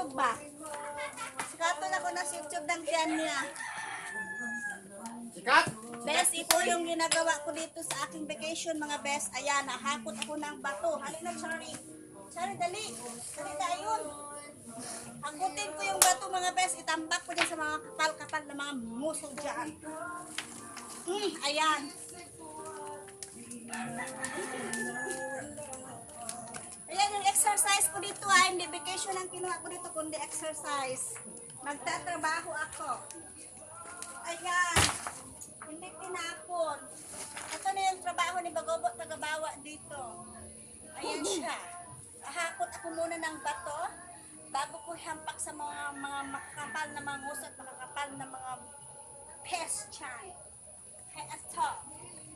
YouTube ba? Sikaton ako na sa YouTube ng tiyan niya. Sikat? Bes, ito yung ginagawa ko dito sa aking vacation mga bes. Ayan, nahakot ako ng bato. Halina, Chari. Chari, dali. Dali tayo. Hakutin ko yung bato mga bes. Itambak ko dyan sa mga kapal-kapal na mga muso dyan. Hmm, ayan. Ayan dito ha. Hindi vacation ang kinuha ko dito, kundi exercise. Magtatrabaho ako. Ayan. Hindi tinapon. Ito na yung trabaho ni Bagobo Tagabawa dito. Ayan siya. Ahakot ako muna ng bato bago ko hampak sa mga mga makakapal na mga ngusot, makakapal na mga pest chine. Kaya ito,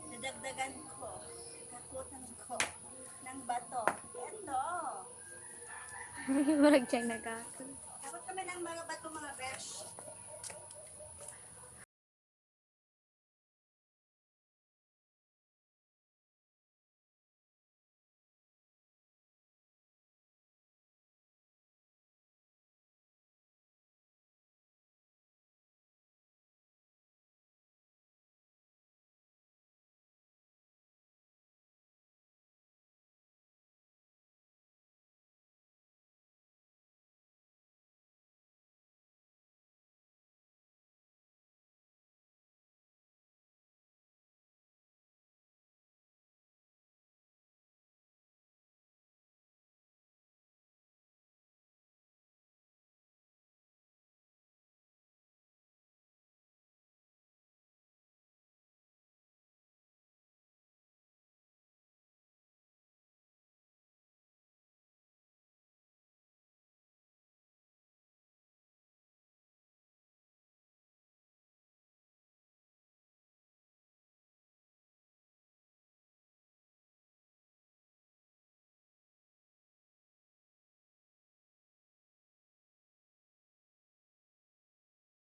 dadagdagan ko, kakutan ko ng bato. Walang siyang nagkakal. Takot kami ng mga bato mga besh.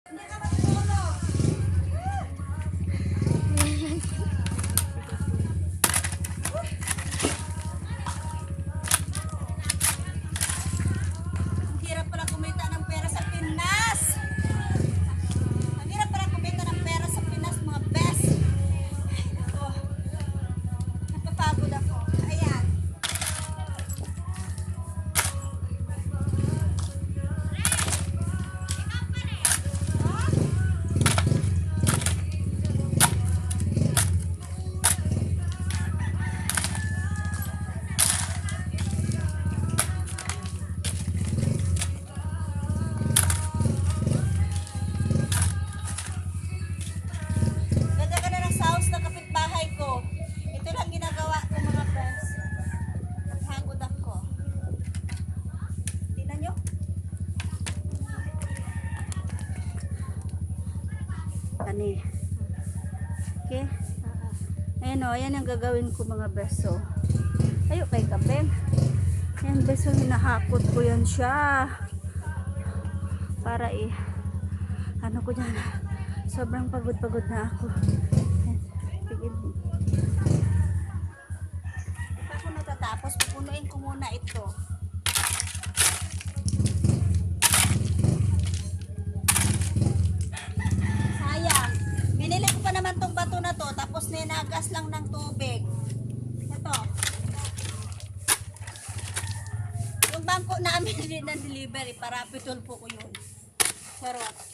Thank you. Kani. Okay. Ayan o, ayan ang gagawin ko mga beso. Ayo kay kapeng. Ayan beso, hinahakot ko yan siya. Para eh, ano ko dyan, sobrang pagod-pagod na ako. Ayan, tigil. Ako natatapos, pupunuin ko muna ito. Bato na to, tapos ninagas lang ng tubig. Ito. Yung bangko namin din na delivery, para pitol po ko yun. Charot.